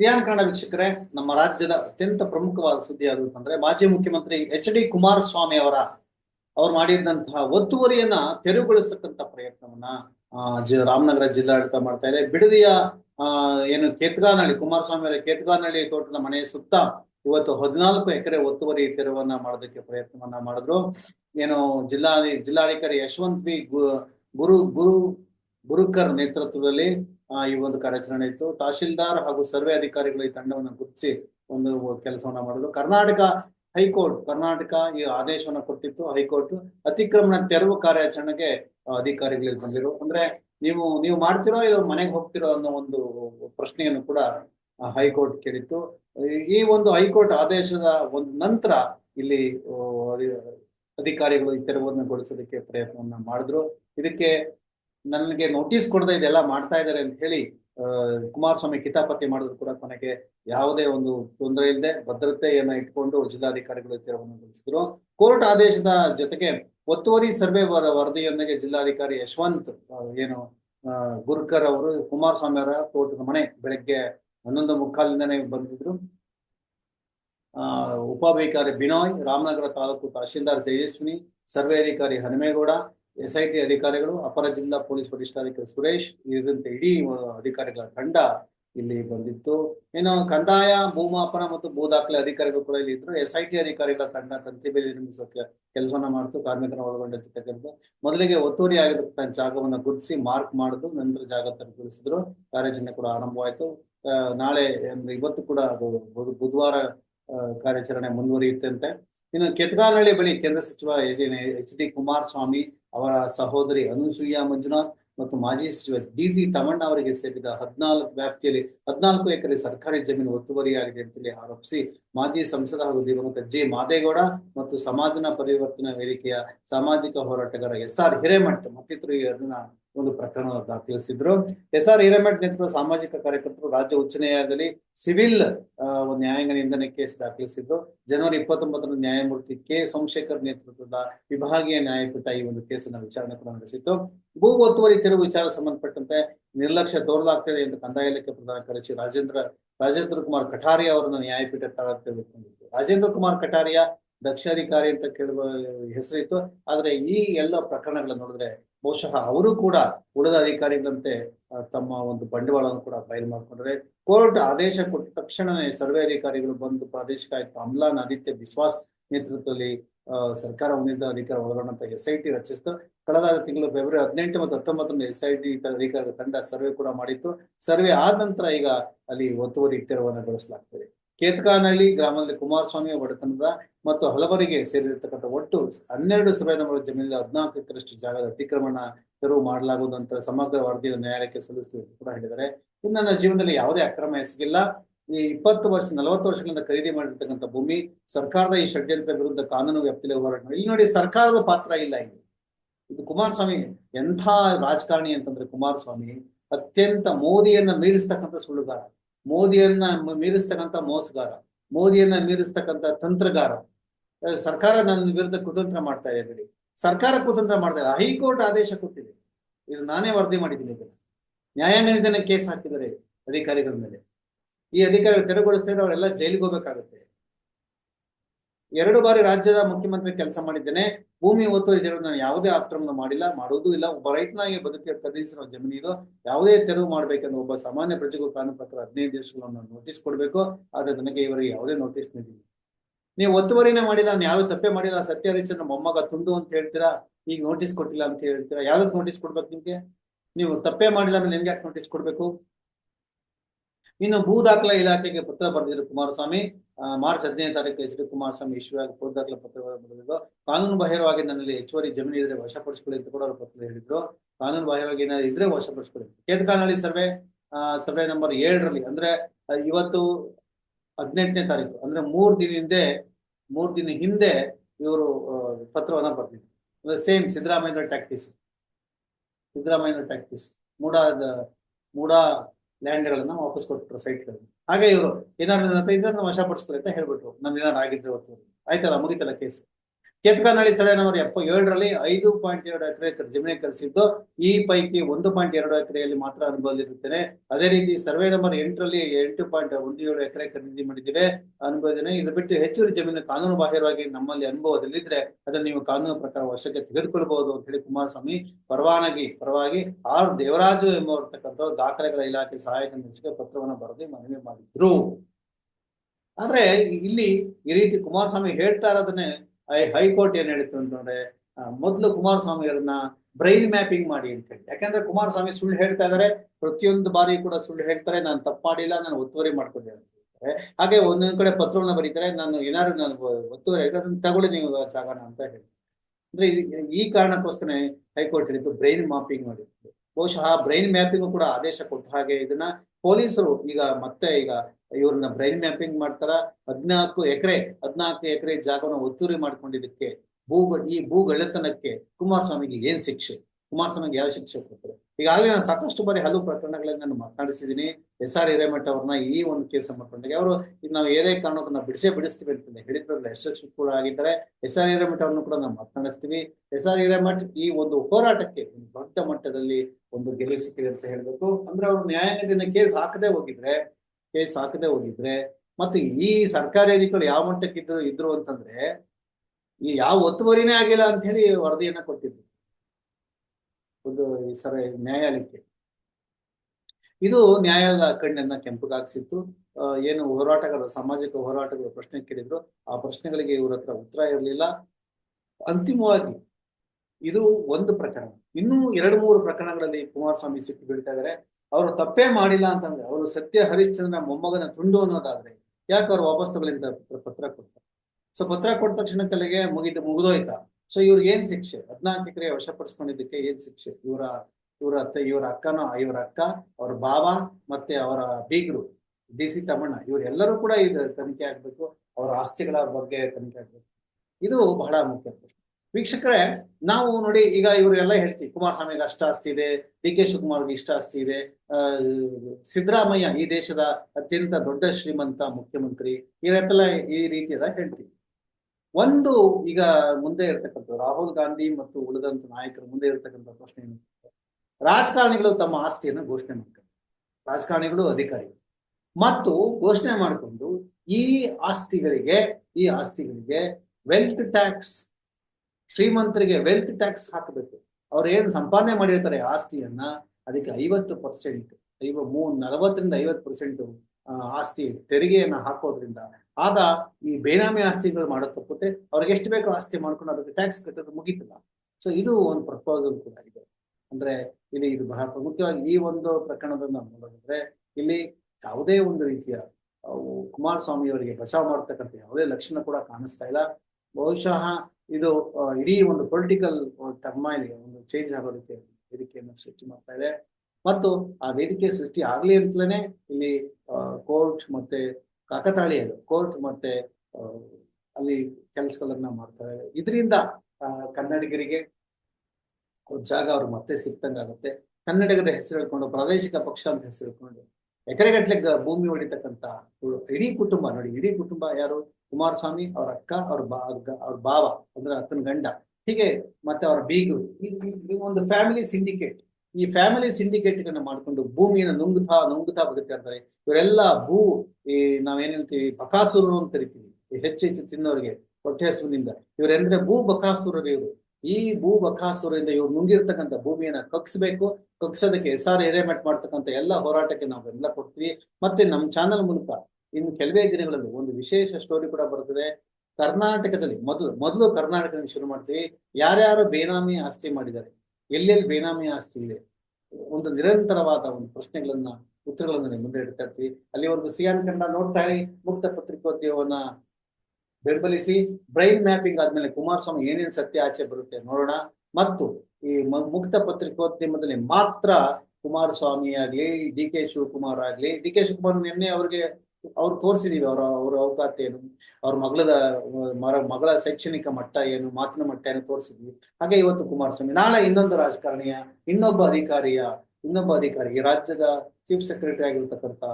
ಧ್ಯಾನ ಕನ್ನಡ ವೀಕ್ಷಕರೇ, ನಮ್ಮ ರಾಜ್ಯದ ಅತ್ಯಂತ ಪ್ರಮುಖವಾದ ಸುದ್ದಿ ಯಾವುದು ಅಂತಂದ್ರೆ ಮಾಜಿ ಮುಖ್ಯಮಂತ್ರಿ ಎಚ್ ಡಿ ಕುಮಾರಸ್ವಾಮಿ ಅವರ, ಅವ್ರು ಮಾಡಿದಂತಹ ಒತ್ತುವರಿಯನ್ನ ತೆರವುಗೊಳಿಸತಕ್ಕಂತ ಪ್ರಯತ್ನವನ್ನ ರಾಮನಗರ ಜಿಲ್ಲಾಡಳಿತ ಮಾಡ್ತಾ ಇದೆ. ಬಿಡದಿಯ ಏನು ಕೇತ್ಗಾನಹಳ್ಳಿ, ಕುಮಾರಸ್ವಾಮಿ ಅವರ ಕೇತ್ಗಾನಹಳ್ಳಿ ತೋಟದ ಮನೆಯ ಸುತ್ತ ಇವತ್ತು ಹದಿನಾಲ್ಕು ಎಕರೆ ಒತ್ತುವರಿ ತೆರವನ್ನ ಮಾಡೋದಕ್ಕೆ ಪ್ರಯತ್ನವನ್ನ ಮಾಡಿದ್ರು. ಏನು ಜಿಲ್ಲಾ ಜಿಲ್ಲಾಧಿಕಾರಿ ಯಶವಂತ್ ಗುರು ಗುರು, ಗುರುಕರ್ ನೇತೃತ್ವದಲ್ಲಿ ಈ ಒಂದು ಕಾರ್ಯಾಚರಣೆ ಇತ್ತು. ತಹಶೀಲ್ದಾರ್ ಹಾಗೂ ಸರ್ವೆ ಅಧಿಕಾರಿಗಳು ಈ ತಂಡವನ್ನು ಗುರುತಿಸಿ ಒಂದು ಕೆಲಸವನ್ನ ಮಾಡಿದ್ರು. ಕರ್ನಾಟಕ ಹೈಕೋರ್ಟ್ ಕರ್ನಾಟಕ ಈ ಆದೇಶವನ್ನ ಕೊಟ್ಟಿತ್ತು. ಹೈಕೋರ್ಟ್ ಅತಿಕ್ರಮಣ ತೆರವು ಕಾರ್ಯಾಚರಣೆಗೆ ಅಧಿಕಾರಿಗಳು ಅಧಿಕಾರಿಗಳಿಗೆ ಬಂದಿರು ಅಂದ್ರೆ ನೀವು ನೀವು ಮಾಡ್ತಿರೋ ಇದು ಮನೆಗೆ ಹೋಗ್ತಿರೋ ಅನ್ನೋ ಒಂದು ಪ್ರಶ್ನೆಯನ್ನು ಕೂಡ ಆ, ಹೈಕೋರ್ಟ್ ಕೇಳಿತ್ತು. ಈ ಒಂದು ಹೈಕೋರ್ಟ್ ಆದೇಶದ ಒಂದು ನಂತರ ಇಲ್ಲಿ ಅಧಿಕಾರಿಗಳು ಈ ತೆರವನ್ನು ಗೊಳಿಸೋದಕ್ಕೆ ಪ್ರಯತ್ನವನ್ನ ಮಾಡಿದ್ರು. ಇದಕ್ಕೆ ನನಗೆ ನೋಟಿಸ್ ಕೊಡದೆ ಇದೆಲ್ಲ ಮಾಡ್ತಾ ಇದ್ದಾರೆ ಅಂತ ಹೇಳಿ ಕುಮಾರಸ್ವಾಮಿ ಕಿತಾಪತಿ ಮಾಡಿದ್ರು ಕೂಡ ಕೊನೆಗೆ ಯಾವುದೇ ಒಂದು ತೊಂದರೆ ಇಲ್ಲದೆ ಭದ್ರತೆಯನ್ನ ಇಟ್ಕೊಂಡು ಜಿಲ್ಲಾಧಿಕಾರಿಗಳು ತೆರವನ್ನು ಗೊಳಿಸಿದ್ರು ಕೋರ್ಟ್ ಆದೇಶದ ಜೊತೆಗೆ ಒತ್ತುವರಿ ಸರ್ವೆ ವರ, ವರದಿಯೊಂದಿಗೆ ಜಿಲ್ಲಾಧಿಕಾರಿ ಯಶವಂತ್ ಏನು ಗುರ್ಕರ್ ಅವರು ಕುಮಾರಸ್ವಾಮಿ ಅವರ ತೋಟದ ಮನೆ ಬೆಳಗ್ಗೆ ಹನ್ನೊಂದು ಮುಕ್ಕಾಲಿಂದನೇ ಬಂದಿದ್ರು. ಆ, ಉಪಾಧಿಕಾರಿ ಬಿನೋಯ್, ರಾಮನಗರ ತಾಲೂಕು ತಹಶೀಲ್ದಾರ್ ತೇಜಸ್ವಿನಿ ಸರ್ವೆ ಅಧಿಕಾರಿ ಹನುಮೇಗೌಡ ಎಸ್ಐಟಿ ಅಧಿಕಾರಿಗಳು, ಅಪರ ಜಿಲ್ಲಾ ಪೊಲೀಸ್ ವರಿಷ್ಠಾಧಿಕಾರಿ ಸುರೇಶ್ ಇದರಂತೆ ಇಡೀ ಅಧಿಕಾರಿಗಳ ತಂಡ ಇಲ್ಲಿ ಬಂದಿತ್ತು. ಇನ್ನು ಕಂದಾಯ, ಭೂಮಾಪನ ಮತ್ತು ಭೂ ದಾಖಲೆ ಅಧಿಕಾರಿಗಳು ಕೂಡ ಇಲ್ಲಿ ಇದ್ರು. ಎಸ್ ಐ ಟಿ ಅಧಿಕಾರಿಗಳ ತಂಡ ತಂತಿ ಬೇಲಿ ನಿರ್ಮಿಸುವ ಕೆಲಸವನ್ನ ಮಾಡಿತು. ಕಾರ್ಮಿಕರ ಒಳಗೊಂಡಿರ್ತಕ್ಕಂಥ ಮೊದಲಿಗೆ ಒತ್ತುವರಿ ಆಗಿರತಕ್ಕಂಥ ಜಾಗವನ್ನು ಗುರುತಿಸಿ ಮಾರ್ಕ್ ಮಾಡುದು, ನಂತರ ಜಾಗ ತಲುಪಿಸಿದ್ರು ಕಾರ್ಯಾಚರಣೆ ಕೂಡ ಆರಂಭವಾಯಿತು. ನಾಳೆ, ಅಂದ್ರೆ ಇವತ್ತು ಕೂಡ ಅದು ಬುಧವಾರ ಕಾರ್ಯಾಚರಣೆ ಮುಂದುವರಿಯುತ್ತಂತೆ. ಇನ್ನು ಕೆತ್ಗಾನಹಳ್ಳಿ ಬಳಿ ಕೇಂದ್ರ ಸಚಿವ ಎಚ್, ಡಿ ಕುಮಾರಸ್ವಾಮಿ ಅವರ ಸಹೋದರಿ ಅನುಸೂಯ ಮಂಜುನಾಥ್ ಮತ್ತು ಮಾಜಿ ಸಚಿವ ಡಿ ಸಿ ತಮಣ್ಣ ಅವರಿಗೆ ಸೇರಿದ ಹದಿನಾಲ್ಕು ವ್ಯಾಪ್ತಿಯಲ್ಲಿ ಹದಿನಾಲ್ಕು ಎಕರೆ ಸರ್ಕಾರಿ ಜಮೀನು ಒತ್ತುವರಿಯಾಗಿದೆ ಅಂತೇಳಿ ಆರೋಪಿಸಿ ಮಾಜಿ ಸಂಸದ ಹಾಗೂ ದಿವಂಗತ ಜೆ. ಮಾದೇಗೌಡ ಮತ್ತು ಸಮಾಜನ ಪರಿವರ್ತನಾ ವೇದಿಕೆಯ ಸಾಮಾಜಿಕ ಹೋರಾಟಗಾರ ಎಸ್. ಆರ್. ಹಿರೇಮಠ್ ಮತ್ತಿತರ ಅದನ್ನ ಒಂದು ಪ್ರಕರಣ ದಾಖಲಿಸಿದ್ರು. ಎಸ್ ಆರ್ ಹಿರೇಮಠ್ ನೇತೃತ್ವದ ಸಾಮಾಜಿಕ ಕಾರ್ಯಕರ್ತರು ರಾಜ್ಯ ಉಚ್ಚ ನ್ಯಾಯಾಲಯದಲ್ಲಿ ಸಿವಿಲ್ ಒಂದು ನ್ಯಾಯಾಂಗ ನಿಂದನೆ ಕೇಸ್ ದಾಖಲಿಸಿದ್ರು. ಜನವರಿ ಇಪ್ಪತ್ತೊಂಬತ್ತರಂದು ನ್ಯಾಯಮೂರ್ತಿ ಕೆ. ಸೋಮಶೇಖರ್ ನೇತೃತ್ವದ ವಿಭಾಗೀಯ ನ್ಯಾಯಪೀಠ ಈ ಒಂದು ಕೇಸನ್ನು ವಿಚಾರಣೆ ಕೂಡ ನಡೆಸಿತ್ತು. ಭೂ ಒತ್ತುವರಿ ತೆರವು ವಿಚಾರ ಸಂಬಂಧಪಟ್ಟಂತೆ ನಿರ್ಲಕ್ಷ್ಯ ತೋರಲಾಗ್ತದೆ ಎಂದು ಕಂದಾಯ ಇಲಾಖೆ ಪ್ರಧಾನ ಕಾರ್ಯದರ್ಶಿ ರಾಜೇಂದ್ರ ರಾಜೇಂದ್ರ ಕುಮಾರ್ ಕಠಾರಿಯಾ ಅವರನ್ನು ನ್ಯಾಯಪೀಠ ತೆಗೆದುಕೊಂಡಿತ್ತು. ರಾಜೇಂದ್ರ ಕುಮಾರ್ ಕಠಾರಿಯಾ ದಕ್ಷಾಧಿಕಾರಿ ಅಂತ ಕೇಳುವ ಹೆಸರಿತ್ತು. ಆದ್ರೆ ಈ ಎಲ್ಲ ಪ್ರಕರಣಗಳನ್ನ ನೋಡಿದ್ರೆ ಬಹುಶಃ ಅವರು ಕೂಡ ಉಳಿದ ಅಧಿಕಾರಿಗಳಂತೆ ತಮ್ಮ ಒಂದು ಬಂಡವಾಳವನ್ನು ಕೂಡ ಬಯಲು ಮಾಡ್ಕೊಂಡ್ರೆ, ಕೋರ್ಟ್ ಆದೇಶ ಕೊಟ್ಟ ತಕ್ಷಣವೇ ಸರ್ವೆ ಅಧಿಕಾರಿಗಳು ಬಂದು ಪ್ರಾದೇಶಿಕ ಆಯುಕ್ತ ಅಮ್ಲಾನ್ ಆದಿತ್ಯ ಬಿಸ್ವಾಸ್ ನೇತೃತ್ವದಲ್ಲಿ ಸರ್ಕಾರ ಉನ್ನತ ಅಧಿಕಾರ ಒಳಗೊಂಡಂತ ಎಸ್ ಐ ಟಿ ರಚಿಸಿತು. ಕಳೆದ ತಿಂಗಳು ಫೆಬ್ರವರಿ ಹದಿನೆಂಟು ಮತ್ತು ಹತ್ತೊಂಬತ್ತರಂದು ಎಸ್ ಐ ಟಿ ಅಧಿಕಾರಿಗಳ ತಂಡ ಸರ್ವೆ ಕೂಡ ಮಾಡಿತ್ತು. ಸರ್ವೆ ಆದ ನಂತರ ಈಗ ಅಲ್ಲಿ ಒತ್ತುವರಿ ತೆರವನ್ನು ಗೊಳಿಸಲಾಗ್ತದೆ. ಕೇತ್ಕಾನಹಳ್ಳಿ ಗ್ರಾಮದಲ್ಲಿ ಕುಮಾರಸ್ವಾಮಿ ಒಡೆತನದ ಮತ್ತು ಹಲವರಿಗೆ ಸೇರಿರತಕ್ಕಂಥ ಒಟ್ಟು ಹನ್ನೆರಡು ಸಾವಿರದ ನಂಬರ್ ಜಮೀನಿನ ಹದಿನಾಲ್ಕು ಎಕರೆಷ್ಟು ಜಾಗದ ಅತಿಕ್ರಮಣ ತೆರವು ಮಾಡಲಾಗುವುದು ಅಂತ ಸಮಗ್ರ ವರದಿಯನ್ನು ನ್ಯಾಯಾಲಯಕ್ಕೆ ಸಲ್ಲಿಸುತ್ತೇವೆ ಅಂತ ಕೂಡ ಹೇಳಿದ್ದಾರೆ. ಇದು ನನ್ನ ಜೀವನದಲ್ಲಿ ಯಾವುದೇ ಅಕ್ರಮ ಎಸಗಿಲ್ಲ. ಈ ಇಪ್ಪತ್ತು ವರ್ಷ, ನಲವತ್ತು ವರ್ಷಗಳಿಂದ ಖರೀದಿ ಮಾಡಿರ್ತಕ್ಕಂಥ ಭೂಮಿ, ಸರ್ಕಾರದ ಈ ಷಡ್ಯಂತ್ರ ವಿರುದ್ಧ ಕಾನೂನು ವ್ಯಾಪ್ತಿಯಲ್ಲಿ ಹೋರಾಟ ಇಲ್ಲಿ ನೋಡಿ ಸರ್ಕಾರದ ಪಾತ್ರ ಇಲ್ಲ ಇಲ್ಲಿ. ಇದು ಕುಮಾರಸ್ವಾಮಿ ಎಂಥ ರಾಜಕಾರಣಿ ಅಂತಂದ್ರೆ ಕುಮಾರಸ್ವಾಮಿ ಅತ್ಯಂತ ಮೋದಿಯನ್ನ ಮೀರಿಸ್ತಕ್ಕಂಥ ಸುಳ್ಳುಗಾರ. ಮೋದಿಯನ್ನ ಮೀರಿಸ್ತಕ್ಕಂಥ ಮೋಸಗಾರ. ಮೋದಿಯನ್ನ ಮೀರಿಸ್ತಕ್ಕಂಥ ತಂತ್ರಗಾರ. ಸರ್ಕಾರ ನನ್ನ ವಿರುದ್ಧ ಕುತಂತ್ರ ಮಾಡ್ತಾ ಇದೆ ಬಿಡಿ. ಸರ್ಕಾರ ಕುತಂತ್ರ ಮಾಡ್ತಾ ಇದೆ ಹೈಕೋರ್ಟ್ ಆದೇಶ ಕೊಟ್ಟಿದೆ. ಇದು ನಾನೇ ವರದಿ ಮಾಡಿದ್ದೀನಿ ಇದನ್ನ. ನ್ಯಾಯಾಂಗ ನಿಂದನೆ ಕೇಸ್ ಹಾಕಿದ್ದಾರೆ ಅಧಿಕಾರಿಗಳ ಮೇಲೆ. ಈ ಅಧಿಕಾರಿಗಳು ಇದ್ರೆ ಅವರೆಲ್ಲ ಜೈಲಿಗೆ ಹೋಗ್ಬೇಕಾಗುತ್ತೆ. ಎರಡು ಬಾರಿ ರಾಜ್ಯದ ಮುಖ್ಯಮಂತ್ರಿ ಕೆಲಸ ಮಾಡಿದ್ದೇನೆ. ಭೂಮಿ ಒತ್ತುವರಿ ತೆರವು ನಾನು ಯಾವುದೇ ಆಕ್ರಮಣ ಮಾಡಿಲ್ಲ ಮಾಡುವುದೂ ಇಲ್ಲ. ಒಬ್ಬ ರೈತನಾಗಿ ಬದುಕಿ ಖರೀದಿಸಿರೋ ಜಮೀನಿದು ಯಾವುದೇ ತೆರವು ಮಾಡ್ಬೇಕಂದ್ರೆ ಒಬ್ಬ ಸಾಮಾನ್ಯ ಪ್ರಜೆಗೂ ಕಾನೂನು ಪ್ರಕಾರ ಹದಿನೈದು ದಿವಸಗಳನ್ನು ನೋಟಿಸ್ ಕೊಡಬೇಕು. ಆದ್ರೆ ನನಗೆ ಇವರಿಗೆ ಯಾವುದೇ ನೋಟಿಸ್ ನೀಡಿಲ್ಲ. ನೀವು ಒತ್ತುವರಿನೇ ಮಾಡಿಲ್ಲ ನಾನು ಯಾವ್ದು ತಪ್ಪೇ ಮಾಡಿಲ್ಲ ಸತ್ಯ ಹರಿಶ್ಚಂದ್ರ ಮೊಮ್ಮಗ ತುಂಡು ಅಂತ ಹೇಳ್ತೀರಾ? ಈಗ ನೋಟಿಸ್ ಕೊಟ್ಟಿಲ್ಲ ಅಂತ ಹೇಳ್ತೀರಾ? ಯಾವ್ದಕ್ ನೋಟಿಸ್ ಕೊಡ್ಬೇಕು ನಿಮ್ಗೆ? ನೀವು ತಪ್ಪೇ ಮಾಡಿಲ್ಲ ಅಂದ್ರೆ ನಿಮ್ಗೆ ಯಾಕೆ ನೋಟಿಸ್ ಕೊಡ್ಬೇಕು? ಇನ್ನು ಭೂ ದಾಖಲಾ ಇಲಾಖೆಗೆ ಪತ್ರ ಬರೆದಿದ್ರು ಕುಮಾರಸ್ವಾಮಿ. ಮಾರ್ಚ್ ಹದಿನೈದು ತಾರೀಕು ಎಚ್ ಡಿ ಕುಮಾರಸ್ವಾಮಿ ಇಶ್ಯೂವಾಗಿ ಭೂ ದಾಖಲೆ ಪತ್ರ ಬರೆದಿದ್ರು. ಕಾನೂನು ಬಾಹಿರವಾಗಿ ನನ್ನಲ್ಲಿ ಹೆಚ್ಚುವರಿ ಜಮೀನು ಇದ್ರೆ ವಶಪಡಿಸ್ಕೊಳ್ಳಿ ಅಂತ ಕೂಡ ಅವರು ಪತ್ರ ಹೇಳಿದ್ರು. ಕಾನೂನು ಬಾಹಿರವಾಗಿ ಏನಾದ್ರು ಇದ್ರೆ ವಶಪಡಿಸ್ಕೊಳ್ಳಿ. ಕೇತಕಾನಳ್ಳಿ ಸರ್ವೆ ಸರ್ವೆ ನಂಬರ್ ಏಳರಲ್ಲಿ. ಅಂದ್ರೆ ಇವತ್ತು ಹದಿನೆಂಟನೇ ತಾರೀಕು, ಅಂದ್ರೆ ಮೂರ್ ದಿನ ಹಿಂದೆ ಮೂರ್ ದಿನ ಹಿಂದೆ ಇವರು ಪತ್ರವನ್ನ ಬರ್ತಿದ್ರು ಅಂದ್ರೆ same Siddaramaiah tactics Siddaramaiah tactics MUDA MUDA ಲ್ಯಾಂಡ್ಗಳನ್ನ ವಾಪಸ್ ಕೊಟ್ಟರು ಸೈಟ್ಗಳನ್ನ ಹಾಗೆ ಇವರು ಏನಾದ್ರು ಇದ್ರೆ ವಶಪಡಿಸ್ಕೊಳ್ಳಿ ಅಂತ ಹೇಳ್ಬಿಟ್ರು. ನಮ್ದು ಏನಾದ್ರು ಆಗಿದ್ರೆ ಹೊತ್ತು ಆಯ್ತಲ್ಲ, ಮುಗಿತಲ್ಲ ಕೇಸ್ ಕೇತಕನಹಳ್ಳಿ ಸರ್ವೆ ನಂಬರ್ ಎಪ್ಪ ಏಳರಲ್ಲಿ ಐದು ಪಾಯಿಂಟ್ ಎರಡು ಎಕರೆ ಜಮೀನು ಕಲಿಸಿದ್ದು, ಈ ಪೈಕಿ ಒಂದು ಪಾಯಿಂಟ್ ಎರಡು ಎಕರೆಯಲ್ಲಿ ಮಾತ್ರ ಅನುಭವದಲ್ಲಿರುತ್ತೇನೆ. ಅದೇ ರೀತಿ ಸರ್ವೆ ನಂಬರ್ ಎಂಟರಲ್ಲಿ ಎಂಟು ಪಾಯಿಂಟ್ ಒಂದು ಏಳು ಎಕರೆ ಖರೀದಿ ಮಾಡಿದ್ದೇವೆ. ಅನುಭವದಿನ ಇದು ಬಿಟ್ಟು ಹೆಚ್ಚುವರಿ ಜಮೀನು ಕಾನೂನು ಬಾಹಿರವಾಗಿ ನಮ್ಮಲ್ಲಿ ಅನುಭವದಲ್ಲಿದ್ದರೆ ಅದನ್ನು ನೀವು ಕಾನೂನು ಪ್ರಕಾರ ವಶಕ್ಕೆ ತೆಗೆದುಕೊಳ್ಳಬಹುದು ಅಂತ ಹೇಳಿ ಕುಮಾರಸ್ವಾಮಿ, ಪರವಾನಗಿ, ಪರವಾಗಿ ಆರ್ ದೇವರಾಜು ಎಂಬತಕ್ಕಂಥ ದಾಖಲೆಗಳ ಇಲಾಖೆ ಸಹಾಯಕ ನಿರ್ದೇಶಕ ಪತ್ರವನ್ನು ಬರೆದು ಮನವಿ ಮಾಡಿದ್ರು. ಆದ್ರೆ ಇಲ್ಲಿ ಈ ರೀತಿ ಕುಮಾರಸ್ವಾಮಿ ಹೇಳ್ತಾ ಇರೋದನ್ನೇ ಹೈಕೋರ್ಟ್ ಏನ್ ಹೇಳಿತ್ತು ಅಂತಂದ್ರೆ ಮೊದಲು ಕುಮಾರಸ್ವಾಮಿ ಅವರನ್ನ ಬ್ರೈನ್ ಮ್ಯಾಪಿಂಗ್ ಮಾಡಿ ಅಂತ ಹೇಳಿ. ಯಾಕಂದ್ರೆ ಕುಮಾರಸ್ವಾಮಿ ಸುಳ್ಳು ಹೇಳ್ತಾ ಇದಾರೆ, ಪ್ರತಿಯೊಂದು ಬಾರಿ ಕೂಡ ಸುಳ್ಳು ಹೇಳ್ತಾರೆ, ನಾನು ತಪ್ಪಾಡಿಲ್ಲ, ನಾನು ಒತ್ತುವರಿ ಮಾಡ್ಕೊಂಡೆ ಅಂತ ಹೇಳ್ತಾರೆ. ಹಾಗೆ ಒಂದೊಂದ್ ಕಡೆ ಪತ್ರವನ್ನ ಬರೀತಾರೆ, ನಾನು ಏನಾದ್ರು ನಾನು ಒತ್ತುವರಿ ಅದನ್ನ ತಗೊಳ್ಳಿ ನೀವು ಜಾಗನ ಅಂತ ಹೇಳಿ. ಅಂದ್ರೆ ಈ- ಕಾರಣಕ್ಕೋಸ್ಕರ ಹೈಕೋರ್ಟ್ ಹೇಳಿದ್ದು ಬ್ರೈನ್ ಮ್ಯಾಪಿಂಗ್ ಮಾಡಿದ್ದು. ಬಹುಶಃ ಬ್ರೈನ್ ಮ್ಯಾಪಿಂಗ್ ಕೂಡ ಆದೇಶ ಕೊಟ್ಟ ಹಾಗೆ ಇದನ್ನ ಪೊಲೀಸರು ಈಗ ಮತ್ತೆ ಈಗ ಇವ್ರನ್ನ ಬ್ರೈನ್ ಮ್ಯಾಪಿಂಗ್ ಮಾಡ್ತಾರ. ಹದಿನಾಲ್ಕು ಎಕರೆ, ಹದ್ನಾಲ್ಕು ಎಕರೆ ಜಾಗವನ್ನು ಒತ್ತುವರಿ ಮಾಡ್ಕೊಂಡಿದ್ದಕ್ಕೆ ಭೂ, ಈ ಭೂಗಳ್ಳತನಕ್ಕೆ ಕುಮಾರಸ್ವಾಮಿಗೆ ಏನ್ ಶಿಕ್ಷೆ? ಕುಮಾರಸ್ವಾಮಿಗೆ ಯಾವ ಶಿಕ್ಷೆ ಕೊಡ್ತಾರೆ? ಈಗಾಗಲೇ ನಾನು ಸಾಕಷ್ಟು ಬಾರಿ ಹಲವು ಪ್ರಕರಣಗಳಲ್ಲಿ ನಾನು ಮಾತನಾಡಿಸಿದ್ದೀನಿ. ಎಸ್ ಆರ್ ಹಿರೇಮಠ ಅವ್ರನ್ನ ಈ ಒಂದು ಕೇಸ್ ಸಂಬಂಧಪಟ್ಟಾಗ ಅವರು ಇದು ನಾವು ಏನೇ ಕಾರಣಕ್ಕೂ ನಾವು ಬಿಡಿಸೇ ಬಿಡಿಸ್ತೀವಿ ಅಂತಂದ್ರೆ ಹೇಳಿದ್ರಲ್ಲ, ಯಶಸ್ವಿ ಕೂಡ ಆಗಿದ್ದಾರೆ. ಎಸ್ ಆರ್ ಹಿರೇಮಠ ಅವ್ರನ್ನು ಕೂಡ ನಾವು ಮಾತನಾಡಿಸ್ತೀವಿ. ಎಸ್ ಆರ್ ಹಿರೇಮಠ್ ಈ ಒಂದು ಹೋರಾಟಕ್ಕೆ ಒಂದು ದೊಡ್ಡ ಮಟ್ಟದಲ್ಲಿ ಒಂದು ಗೆಲುವು ಸಿಕ್ಕಿದೆ ಅಂತ ಹೇಳ್ಬೇಕು. ಅಂದ್ರೆ ಅವ್ರು ನ್ಯಾಯಾಲಯದಿಂದ ಕೇಸ್ ಹಾಕದೆ ಹೋಗಿದ್ರೆ, ಕೇಸ್ ಹಾಕದೆ ಹೋಗಿದ್ರೆ, ಮತ್ತೆ ಈ ಸರ್ಕಾರಿ ಅಧಿಕಾರಿಗಳು ಯಾವ ಮಟ್ಟಕ್ಕೆ ಇದ್ರು ಇದ್ರು ಅಂತಂದ್ರೆ, ಈ ಯಾವ ಒತ್ತುವರಿನೇ ಆಗಿಲ್ಲ ಅಂತ ಹೇಳಿ ವರದಿಯನ್ನ ಕೊಟ್ಟಿದ್ರು. ಒಂದು ಈ ಸರ ನ್ಯಾಯಾಲಯಕ್ಕೆ. ಇದು ನ್ಯಾಯಾಲಯದ ಕಣ್ಣನ್ನ ಕೆಂಪಗಾಗಿಸಿತ್ತು ಏನು ಹೋರಾಟಗಾರರು ಸಾಮಾಜಿಕ ಹೋರಾಟಗಳು ಪ್ರಶ್ನೆ ಕೇಳಿದ್ರು. ಆ ಪ್ರಶ್ನೆಗಳಿಗೆ ಇವ್ರ ಹತ್ರ ಉತ್ತರ ಇರಲಿಲ್ಲ. ಅಂತಿಮವಾಗಿ ಇದು ಒಂದು ಪ್ರಕರಣ. ಇನ್ನೂ ಎರಡು ಮೂರು ಪ್ರಕರಣಗಳಲ್ಲಿ ಕುಮಾರಸ್ವಾಮಿ ಸಿಕ್ಕಿ ಬೀಳ್ತಾ ಇದಾರೆ. ಅವರು ತಪ್ಪೇ ಮಾಡಿಲ್ಲ ಅಂತಂದ್ರೆ, ಅವರು ಸತ್ಯ ಹರಿಶ್ಚಂದ್ರ ಮೊಮ್ಮಗನ ತುಂಡು ಅನ್ನೋದಾದ್ರೆ ಯಾಕೆ ಅವ್ರು ವಾಪಸ್ ತಗೊಳ್ಳಿಂದ ಪತ್ರ ಕೊಡ್ತಾರೆ ಸೊ ಪತ್ರ ಕೊಟ್ಟ ತಕ್ಷಣ ತಲೆಗೆ ಮುಗಿದು ಮುಗಿದೋಯ್ತ? ಸೊ ಇವ್ರಿಗೆ ಏನ್ ಶಿಕ್ಷೆ? ಹದ್ನಾಲ್ಕು ಎಕರೆ ವಶಪಡಿಸ್ಕೊಂಡಿದ್ದಕ್ಕೆ ಏನ್ ಶಿಕ್ಷೆ? ಇವರ, ಇವ್ರ ಅತ್ತೆ, ಇವರ ಅಕ್ಕನ, ಇವರ ಅಕ್ಕ, ಅವ್ರ ಭಾವ ಮತ್ತೆ ಅವರ ಬೀಗರು, ಡಿ ಸಿ ತಮ್ಮಣ್ಣ ಇವರೆಲ್ಲರೂ ಕೂಡ ಇದು ತನಿಖೆ ಆಗ್ಬೇಕು. ಅವರ ಆಸ್ತಿಗಳ ಬಗ್ಗೆ ತನಿಖೆ ಆಗ್ಬೇಕು. ಇದು ಬಹಳ ಮುಖ್ಯ. ವೀಕ್ಷಕರೇ, ನಾವು ನೋಡಿ ಈಗ ಇವರೆಲ್ಲ ಹೇಳ್ತೀವಿ, ಕುಮಾರಸ್ವಾಮಿಗೆ ಅಷ್ಟ ಆಸ್ತಿ ಇದೆ, ಡಿ ಕೆ ಶಿವಕುಮಾರ್ಗೆ ಇಷ್ಟ ಆಸ್ತಿ ಇದೆ ಸಿದ್ದರಾಮಯ್ಯ ಈ ದೇಶದ ಅತ್ಯಂತ ದೊಡ್ಡ ಶ್ರೀಮಂತ ಮುಖ್ಯಮಂತ್ರಿ ಇವರೆಲ್ಲ ಈ ರೀತಿಯಾದ ಹೇಳ್ತೀವಿ. ಒಂದು ಈಗ ಮುಂದೆ ಇರ್ತಕ್ಕಂಥ ರಾಹುಲ್ ಗಾಂಧಿ ಮತ್ತು ಉಳಿದಂತ ನಾಯಕರ ಮುಂದೆ ಇರ್ತಕ್ಕಂಥ ಪ್ರಶ್ನೆ ಏನು? ರಾಜಕಾರಣಿಗಳು ತಮ್ಮ ಆಸ್ತಿಯನ್ನು ಘೋಷಣೆ ಮಾಡ್ಕೊಂಡು ರಾಜಕಾರಣಿಗಳು ಅಧಿಕಾರಿಗಳು. ಮತ್ತು ಘೋಷಣೆ ಮಾಡಿಕೊಂಡು ಈ ಆಸ್ತಿಗಳಿಗೆ ಈ ಆಸ್ತಿಗಳಿಗೆ ವೆಲ್ತ್ ಟ್ಯಾಕ್ಸ್ ಶ್ರೀಮಂತರಿಗೆ ವೆಲ್ತ್ ಟ್ಯಾಕ್ಸ್ ಹಾಕಬೇಕು. ಅವ್ರು ಏನ್ ಸಂಪಾದನೆ ಮಾಡಿರ್ತಾರೆ ಆಸ್ತಿಯನ್ನ, ಅದಕ್ಕೆ ಐವತ್ತು ಪರ್ಸೆಂಟ್ ಐವ ಮೂ ನಲವತ್ತರಿಂದ ಐವತ್ತು ಪರ್ಸೆಂಟ್ ಆಸ್ತಿ ತೆರಿಗೆಯನ್ನ ಹಾಕೋದ್ರಿಂದ ಆಗ ಈ ಬೇನಾಮಿ ಆಸ್ತಿಗಳು ಮಾಡೋ ತಪ್ಪುತ್ತೆ. ಅವ್ರಿಗೆ ಎಷ್ಟು ಬೇಕೋ ಆಸ್ತಿ ಮಾಡ್ಕೊಂಡು ಅದಕ್ಕೆ ಟ್ಯಾಕ್ಸ್ ಕಟ್ಟೋದು ಮುಗೀತಲ್ಲ. ಸೊ ಇದು ಒಂದು ಪ್ರಪೋಸಲ್ ಕೂಡ ಇದೆ ಅಂದ್ರೆ ಇಲ್ಲಿ ಇದು ಬಹಳ ಪ್ರಮುಖವಾಗಿ ಈ ಒಂದು ಪ್ರಕರಣದನ್ನ ನೋಡೋದಂದ್ರೆ ಇಲ್ಲಿ ಯಾವುದೇ ಒಂದು ರೀತಿಯ ಕುಮಾರಸ್ವಾಮಿ ಅವರಿಗೆ ಬಚಾವ್ ಮಾಡ್ತಕ್ಕಂಥ ಯಾವುದೇ ಲಕ್ಷಣ ಕೂಡ ಕಾಣಿಸ್ತಾ ಇಲ್ಲ. ಬಹುಶಃ ಇದು ಇಡೀ ಒಂದು ಪೊಲಿಟಿಕಲ್ ಟರ್ಮಾಯಿಲ್ ಒಂದು ಚೇಂಜ್ ಆಗೋದಕ್ಕೆ ವೇದಿಕೆಯನ್ನು ಸೃಷ್ಟಿ ಮಾಡ್ತಾ ಇದೆ. ಮತ್ತು ಆ ವೇದಿಕೆ ಸೃಷ್ಟಿ ಆಗ್ಲಿ ಅಂತಲೇ ಇಲ್ಲಿ ಕೋರ್ಟ್ ಮತ್ತೆ ಕಾಕತಾಳಿ ಕೋರ್ಟ್ ಮತ್ತೆ ಅಲ್ಲಿ ಕೆಲಸಗಳನ್ನ ಮಾಡ್ತಾರೆ. ಇದರಿಂದ ಕನ್ನಡಿಗರಿಗೆ ಜಾಗ ಅವ್ರು ಮತ್ತೆ ಸಿಕ್ತಂಗಾಗುತ್ತೆ ಕನ್ನಡಿಗರ ಹೆಸರು ಹೇಳ್ಕೊಂಡು, ಪ್ರಾದೇಶಿಕ ಪಕ್ಷ ಅಂತ ಹೆಸರು ಹೇಳ್ಕೊಂಡು, ಎಕರೆಗಟ್ಲೆ ಭೂಮಿ ಹೊಡಿತಕ್ಕಂತ ಇಡೀ ಕುಟುಂಬ ನೋಡಿ, ಇಡೀ ಕುಟುಂಬ ಯಾರು? ಕುಮಾರಸ್ವಾಮಿ, ಅವ್ರ ಅಕ್ಕ, ಅವ್ರ ಬಾ ಅವ್ರ ಬಾವ, ಅಂದ್ರೆ ಅಕ್ಕನ ಗಂಡ. ಹೀಗೆ ಮತ್ತೆ ಅವ್ರ ಬೀಗರು. ಒಂದು ಫ್ಯಾಮಿಲಿ ಸಿಂಡಿಕೇಟ್ ಈ ಫ್ಯಾಮಿಲಿ ಸಿಂಡಿಕೇಟ್ ಗಳನ್ನ ಮಾಡಿಕೊಂಡು ಭೂಮಿಯನ್ನು ನುಂಗುತ್ತಾ ನುಂಗುತ್ತಾ ಇರ್ತಾರೆ. ಇವರೆಲ್ಲ ಭೂ, ಈ ನಾವೇನ್ ಹೇಳ್ತೀವಿ, ಬಕಾಸುರರು ಅಂತ ಕರಿತೀವಿ. ಹೆಚ್ಚು ಹೆಚ್ಚು ತಿನ್ನೋರಿಗೆ, ಹೊಟ್ಟೆ ಹಸುವಿನಿಂದ. ಇವರೆಂದ್ರೆ ಭೂ ಬಕಾಸುರರು ಇವರು. ಈ ಭೂ ಬಕಾಸುರದಿಂದ ಇವ್ರು ನುಂಗಿರ್ತಕ್ಕಂಥ ಭೂಮಿಯನ್ನ ಕಗ್ಸ್ಬೇಕು ಕಗ್ಸೋದಕ್ಕೆ ಎಸ್ ಆರ್ ಎರೇಮೆಂಟ್ ಮಾಡ್ತಕ್ಕಂಥ ಎಲ್ಲ ಹೋರಾಟಕ್ಕೆ ನಾವು ಬೆಂಬಲ ಕೊಡ್ತೀವಿ. ಮತ್ತೆ ನಮ್ಮ ಚಾನಲ್ ಮೂಲಕ ಇನ್ನು ಕೆಲವೇ ದಿನಗಳಲ್ಲಿ ಒಂದು ವಿಶೇಷ ಸ್ಟೋರಿ ಕೂಡ ಬರ್ತದೆ. ಕರ್ನಾಟಕದಲ್ಲಿ ಮೊದಲು ಮೊದಲು ಕರ್ನಾಟಕದಲ್ಲಿ ಶುರು ಮಾಡ್ತೀವಿ. ಯಾರ್ಯಾರು ಬೇನಾಮಿ ಆಸ್ತಿ ಮಾಡಿದ್ದಾರೆ. ಎಲ್ಲೆಲ್ಲಿ ಬೇನಾಮಿ ಆಸ್ತಿ ಇದೆ? ಒಂದು ನಿರಂತರವಾದ ಒಂದು ಪ್ರಶ್ನೆಗಳನ್ನ, ಉತ್ತರಗಳನ್ನು ಮುಂದೆ ಇಡ್ತಾ ಇರ್ತೀವಿ. ಅಲ್ಲಿವರೆಗೂ ಸಿಯಾನ್ ಕನ್ನಡ ನೋಡ್ತಾ ಇರಿ, ಮುಕ್ತ ಪತ್ರಿಕೋದ್ಯಮವನ್ನ ಬೆಂಬಲಿಸಿ ಬ್ರೈನ್ ಮ್ಯಾಪಿಂಗ್ ಆದ್ಮೇಲೆ ಕುಮಾರಸ್ವಾಮಿ ಏನೇನ್ ಸತ್ಯ ಆಚೆ ಬರುತ್ತೆ ನೋಡೋಣ. ಮತ್ತು ಈ ಮುಕ್ತ ಪತ್ರಿಕೋದ್ಯಮದಲ್ಲಿ ಮಾತ್ರ ಕುಮಾರಸ್ವಾಮಿ ಆಗ್ಲಿ ಡಿ ಕೆ ಶಿವಕುಮಾರ್ ಆಗ್ಲಿ, ಡಿ ಕೆ ಶಿವಕುಮಾರ್ ನಿನ್ನೆ ಅವ್ರಿಗೆ ಅವ್ರು ತೋರಿಸಿದೀವಿ, ಅವರ ಅವರ ಅವಕಾಶ ಏನು, ಅವ್ರ ಮಗಳದ ಮಗಳ ಶೈಕ್ಷಣಿಕ ಮಟ್ಟ ಏನು, ಮಾತಿನ ಮಟ್ಟ ಏನು ತೋರಿಸಿದ್ವಿ. ಹಾಗೆ ಇವತ್ತು ಕುಮಾರಸ್ವಾಮಿ, ನಾಳೆ ಇನ್ನೊಂದು ರಾಜಕಾರಣಿಯ, ಇನ್ನೊಬ್ಬ ಅಧಿಕಾರಿಯ, ಇನ್ನೊಬ್ಬ ಅಧಿಕಾರಿ ರಾಜ್ಯದ ಚೀಫ್ ಸೆಕ್ರೆಟರಿ ಆಗಿರ್ತಕ್ಕಂಥ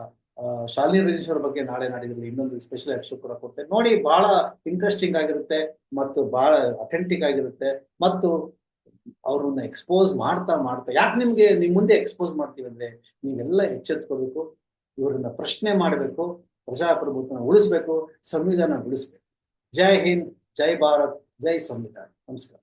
ಶಾಲಿನಿ ರಜೇಶ್ವರ ಬಗ್ಗೆ ನಾಳೆ ನಾಡಿದ್ರಲ್ಲಿ ಇನ್ನೊಂದು ಸ್ಪೆಷಲ್ ಎಪಿಸೋಡ್ ಕೂಡ ಕೊಡ್ತೇನೆ. ನೋಡಿ ಬಹಳ ಇಂಟ್ರೆಸ್ಟಿಂಗ್ ಆಗಿರುತ್ತೆ ಮತ್ತು ಬಹಳ ಅಥೆಂಟಿಕ್ ಆಗಿರುತ್ತೆ ಮತ್ತು ಅವ್ರನ್ನ ಎಕ್ಸ್ಪೋಸ್ ಮಾಡ್ತಾ ಮಾಡ್ತಾ, ಯಾಕೆ ನಿಮ್ಗೆ, ನಿಮ್ ಮುಂದೆ ಎಕ್ಸ್ಪೋಸ್ ಮಾಡ್ತೀವಿ ಅಂದ್ರೆ, ನೀವೆಲ್ಲ ಎಚ್ಚೆತ್ಕೋಬೇಕು. ಇವ್ರನ್ನ ಪ್ರಶ್ನೆ ಮಾಡಬೇಕು ಪ್ರಜಾಪ್ರಭುತ್ವನ ಉಳಿಸ್ಬೇಕು ಸಂವಿಧಾನ ಉಳಿಸ್ಬೇಕು. ಜೈ ಹಿಂದ್ ಜೈ ಭಾರತ್ ಜೈ ಸಂವಿಧಾನ. ನಮಸ್ಕಾರ.